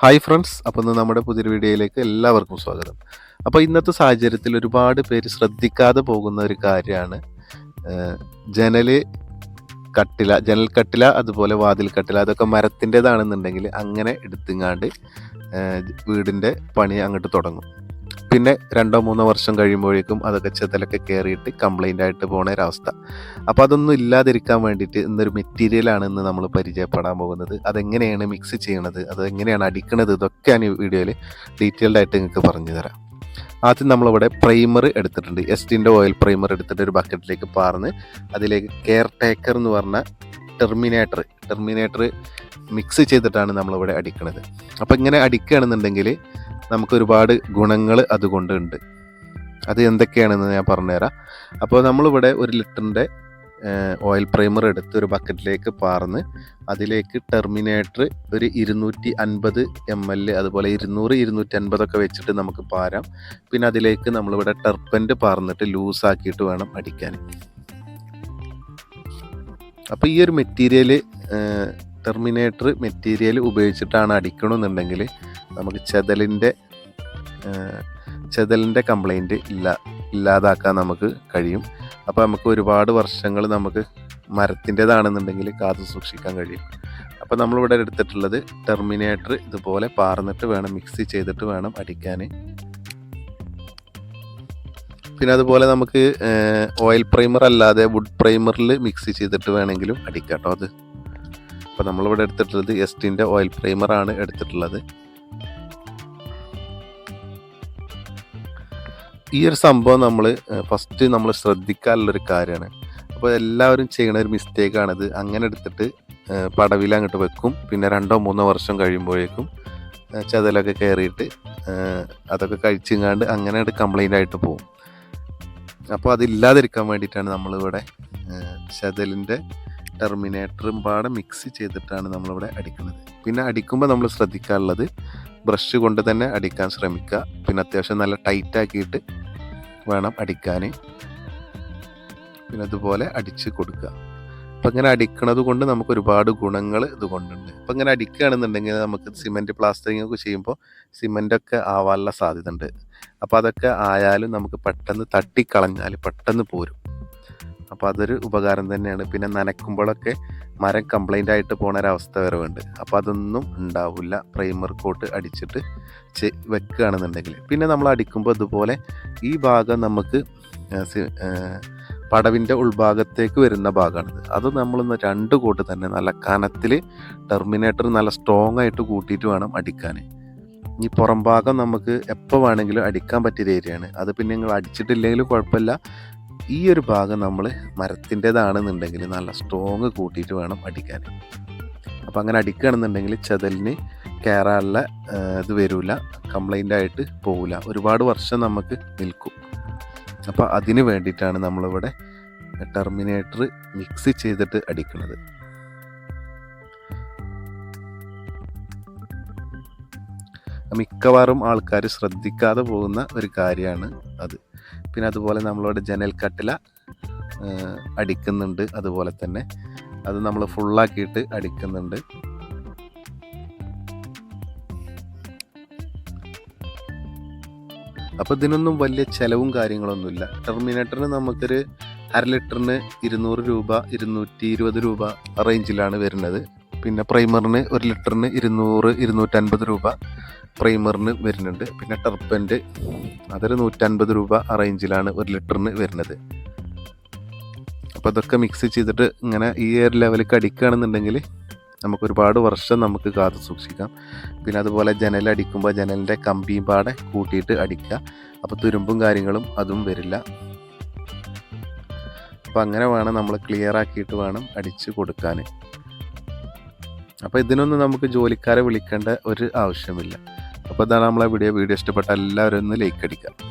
Hi friends അപ്പോൾ ഇന്ന് നമ്മുടെ പുതിയൊരു വീഡിയോയിലേക്ക് എല്ലാവർക്കും സ്വാഗതം. അപ്പോൾ ഇന്നത്തെ സാഹചര്യത്തിൽ ഒരുപാട് പേര് ശ്രദ്ധിക്കാതെ പോകുന്ന ഒരു കാര്യമാണ് ജനൽ കട്ടില ജനൽ കട്ടില അതുപോലെ വാതിൽ കട്ടില അതൊക്കെ മരത്തിന്റെതാണെന്നുണ്ടെങ്കിൽ അങ്ങനെ എടുത്തിങ്ങാണ്ട് വീടിന്റെ പണി അങ്ങോട്ട് തുടങ്ങും. പിന്നെ രണ്ടോ മൂന്നോ വർഷം കഴിയുമ്പോഴേക്കും അതൊക്കെ ചെതലൊക്കെ കയറിയിട്ട് കംപ്ലൈന്റ് ആയിട്ട് പോണ ഒരവസ്ഥ. അപ്പോൾ അതൊന്നും ഇല്ലാതിരിക്കാൻ വേണ്ടിയിട്ട് ഇന്നൊരു മെറ്റീരിയലാണ് ഇന്ന് നമ്മൾ പരിചയപ്പെടാൻ പോകുന്നത്. അതെങ്ങനെയാണ് മിക്സ് ചെയ്യണത്? അതെങ്ങനെയാണ് ഇതൊക്കെ ഞാൻ ഈ വീഡിയോയിൽ ഡീറ്റെയിൽഡ് ആയിട്ട് നിങ്ങൾക്ക് പറഞ്ഞു തരാം. ആദ്യം നമ്മളിവിടെ പ്രൈമർ എടുത്തിട്ടുണ്ട്. എസ്റ്റിന്റെ ഓയിൽ പ്രൈമർ എടുത്തിട്ട് ഒരു ബക്കറ്റിലേക്ക് പാർന്ന് അതിലേക്ക് കെയർ ടേക്കർ എന്ന് പറഞ്ഞ ടെർമിനേറ്റർ ടെർമിനേറ്റർ മിക്സ് ചെയ്തിട്ടാണ് നമ്മളിവിടെ അടിക്കുന്നത് അപ്പോൾ ഇങ്ങനെ അടിക്കുകയാണെന്നുണ്ടെങ്കിൽ നമുക്ക് ഒരുപാട് ഗുണങ്ങൾ അതുകൊണ്ട് ഉണ്ട്. അത് എന്തൊക്കെയാണെന്ന് ഞാൻ പറഞ്ഞുതരാം. അപ്പോൾ നമ്മളിവിടെ ഒരു ലിറ്ററിന്റെ ഓയിൽ പ്രൈമർ എടുത്ത് ഒരു ബക്കറ്റിലേക്ക് പാർന്ന് അതിലേക്ക് ടെർമിനേറ്റർ ഒരു ഇരുന്നൂറ്റി അൻപത് എം എൽ അതുപോലെ ഇരുന്നൂറ് ഇരുന്നൂറ്റി അൻപതൊക്കെ വെച്ചിട്ട് നമുക്ക് പാരാം. പിന്നെ അതിലേക്ക് നമ്മളിവിടെ ടെർപ്പന്റ് പാർന്നിട്ട് ലൂസാക്കിയിട്ട് വേണം അടിക്കാൻ. അപ്പോൾ ഈ ഒരു മെറ്റീരിയൽ ടെർമിനേറ്റർ മെറ്റീരിയൽ ഉപയോഗിച്ചിട്ടാണ് അടിക്കണമെന്നുണ്ടെങ്കിൽ നമുക്ക് ചെതലിന്റെ ചെതലിന്റെ കംപ്ലൈന്റ് ഇല്ല ഇല്ലാതാക്കാൻ നമുക്ക് കഴിയും. അപ്പോൾ നമുക്ക് ഒരുപാട് വർഷങ്ങൾ നമുക്ക് മരത്തിന്റെതാണെന്നുണ്ടെങ്കിൽ കാത്തു സൂക്ഷിക്കാൻ കഴിയും. അപ്പോൾ നമ്മളിവിടെ എടുത്തിട്ടുള്ളത് ടെർമിനേറ്റർ ഇതുപോലെ പാർന്നിട്ട് വേണം മിക്സ് ചെയ്തിട്ട് വേണം അടിക്കാൻ. പിന്നെ അതുപോലെ നമുക്ക് ഓയിൽ പ്രൈമർ അല്ലാതെ വുഡ് പ്രൈമറിൽ മിക്സ് ചെയ്തിട്ട് വേണമെങ്കിലും അടിക്കാം കേട്ടോ അത്. അപ്പോൾ നമ്മളിവിടെ എടുത്തിട്ടുള്ളത് എസ്റ്റിന്റെ ഓയിൽ പ്രൈമറാണ് എടുത്തിട്ടുള്ളത്. ഈ ഒരു സംഭവം നമ്മൾ ഫസ്റ്റ് നമ്മൾ ശ്രദ്ധിക്കാനുള്ളൊരു കാര്യമാണ് അപ്പോൾ എല്ലാവരും ചെയ്യണ ഒരു മിസ്റ്റേക്കാണിത് അങ്ങനെ എടുത്തിട്ട് പടവിൽ അങ്ങോട്ട് വെക്കും. പിന്നെ രണ്ടോ മൂന്നോ വർഷം കഴിയുമ്പോഴേക്കും ചതലൊക്കെ കയറിയിട്ട് അതൊക്കെ കഴിച്ചിങ്ങാണ്ട് അങ്ങനെ കംപ്ലൈന്റ് ആയിട്ട് പോകും. അപ്പോൾ അതില്ലാതിരിക്കാൻ വേണ്ടിയിട്ടാണ് നമ്മളിവിടെ ചതലിന്റെ ടെർമിനേറ്ററും പാടെ മിക്സ് ചെയ്തിട്ടാണ് നമ്മളിവിടെ അടിക്കുന്നത്. പിന്നെ അടിക്കുമ്പോൾ നമ്മൾ ശ്രദ്ധിക്കാനുള്ളത് ബ്രഷ് കൊണ്ട് തന്നെ അടിക്കാൻ ശ്രമിക്കുക. പിന്നെ അത്യാവശ്യം നല്ല ടൈറ്റ് ആക്കിയിട്ട് വേണം അടിക്കാൻ. പിന്നെ അതുപോലെ അടിച്ച് കൊടുക്കുക. അപ്പം ഇങ്ങനെ അടിക്കണത് കൊണ്ട് നമുക്ക് ഒരുപാട് ഗുണങ്ങൾ ഇതുകൊണ്ടുണ്ട്. അപ്പം ഇങ്ങനെ അടിക്കുകയാണെന്നുണ്ടെങ്കിൽ നമുക്ക് സിമെന്റ് പ്ലാസ്റ്ററിങ് ഒക്കെ ചെയ്യുമ്പോൾ സിമെന്റൊക്കെ ആവാനുള്ള സാധ്യത ഉണ്ട് അപ്പോൾ അതൊക്കെ ആയാലും നമുക്ക് പെട്ടെന്ന് തട്ടിക്കളഞ്ഞാൽ പെട്ടെന്ന് പോരും. അപ്പോൾ അതൊരു ഉപകാരം തന്നെയാണ്. പിന്നെ നനയ്ക്കുമ്പോഴൊക്കെ മരം കംപ്ലൈന്റ് ആയിട്ട് പോണ ഒരവസ്ഥ വരവുണ്ട്. അപ്പോൾ അതൊന്നും ഉണ്ടാവില്ല പ്രൈമർ കോട്ട് അടിച്ചിട്ട് വെക്കുകയാണെന്നുണ്ടെങ്കിൽ. പിന്നെ നമ്മൾ അടിക്കുമ്പോൾ ഇതുപോലെ ഈ ഭാഗം നമുക്ക് പടവിന്റെ ഉൾഭാഗത്തേക്ക് വരുന്ന ഭാഗമാണിത്. അത് നമ്മളൊന്ന് രണ്ട് കൂട്ട് തന്നെ നല്ല കനത്തിൽ ടെർമിനേറ്റർ നല്ല സ്ട്രോങ് ആയിട്ട് കൂട്ടിയിട്ട് വേണം അടിക്കാൻ ഈ പുറം ഭാഗം നമുക്ക് എപ്പോൾ വേണമെങ്കിലും അടിക്കാൻ പറ്റിയ ഏരിയയാണ് അത് പിന്നെ നിങ്ങൾ അടിച്ചിട്ടില്ലെങ്കിലും കുഴപ്പമില്ല. ഈ ഒരു ഭാഗം നമ്മൾ മരത്തിന്റെതാണെന്നുണ്ടെങ്കിൽ നല്ല സ്ട്രോങ് കൂട്ടിയിട്ട് വേണം അടിക്കാൻ. അപ്പോൾ അങ്ങനെ അടിക്കുകയാണെന്നുണ്ടെങ്കിൽ ചെതലിന് കയറാനുള്ള ഇത് വരില്ല കംപ്ലൈന്റ് ആയിട്ട് പോവില്ല ഒരുപാട് വർഷം നമുക്ക് നിൽക്കും. അപ്പോൾ അതിന് വേണ്ടിയിട്ടാണ് നമ്മളിവിടെ ടെർമിനേറ്റർ മിക്സ് ചെയ്തിട്ട് അടിക്കുന്നത്. മിക്കവാറും ആൾക്കാർ ശ്രദ്ധിക്കാതെ പോകുന്ന ഒരു കാര്യമാണ് അത്. പിന്നെ അതുപോലെ നമ്മളിവിടെ ജനൽ കട്ടില അടിക്കുന്നുണ്ട് അതുപോലെ തന്നെ. അത് നമ്മൾ ഫുള്ളാക്കിയിട്ട് അടിക്കുന്നുണ്ട്. അപ്പോൾ ഇതിനൊന്നും വലിയ ചിലവും കാര്യങ്ങളൊന്നുമില്ല. ടെർമിനേറ്ററിന് നമുക്കൊരു അര ലിറ്ററിന് ഇരുന്നൂറ് രൂപ ഇരുന്നൂറ്റി ഇരുപത് രൂപ റേഞ്ചിലാണ് വരുന്നത്. പിന്നെ പ്രൈമറിന് ഒരു ലിറ്ററിന് ഇരുന്നൂറ് ഇരുന്നൂറ്റൻപത് രൂപ. പ്രൈമറിന് വരുന്നുണ്ട്. പിന്നെ ടെർപ്പന്റ് അതൊരു നൂറ്റൻപത് രൂപ റേഞ്ചിലാണ് ഒരു ലിറ്ററിന് വരുന്നത്. അപ്പോൾ അതൊക്കെ മിക്സ് ചെയ്തിട്ട് ഇങ്ങനെ ഈ ഒരു ലെവലിലേക്ക് അടിക്കുകയാണെന്നുണ്ടെങ്കിൽ നമുക്ക് ഒരുപാട് വർഷം നമുക്ക് കാത്തു സൂക്ഷിക്കാം. പിന്നെ അതുപോലെ ജനൽ അടിക്കുമ്പോൾ ജനലിന്റെ കമ്പിയും പാടെ കൂട്ടിയിട്ട് അടിക്കുക. അപ്പോൾ തുരുമ്പും കാര്യങ്ങളും അതും വരില്ല. അപ്പോൾ അങ്ങനെ വേണം നമ്മൾ ക്ലിയർ ആക്കിയിട്ട് വേണം അടിച്ച് കൊടുക്കാൻ. അപ്പോൾ ഇതിനൊന്നും നമുക്ക് ജോലിക്കാരെ വിളിക്കേണ്ട ഒരു ആവശ്യമില്ല. അപ്പോൾ ഇതാണ് നമ്മളെ വീഡിയോ വീഡിയോ ഇഷ്ടപ്പെട്ട എല്ലാവരും ഒന്ന് ലൈക്ക് അടിക്കുക.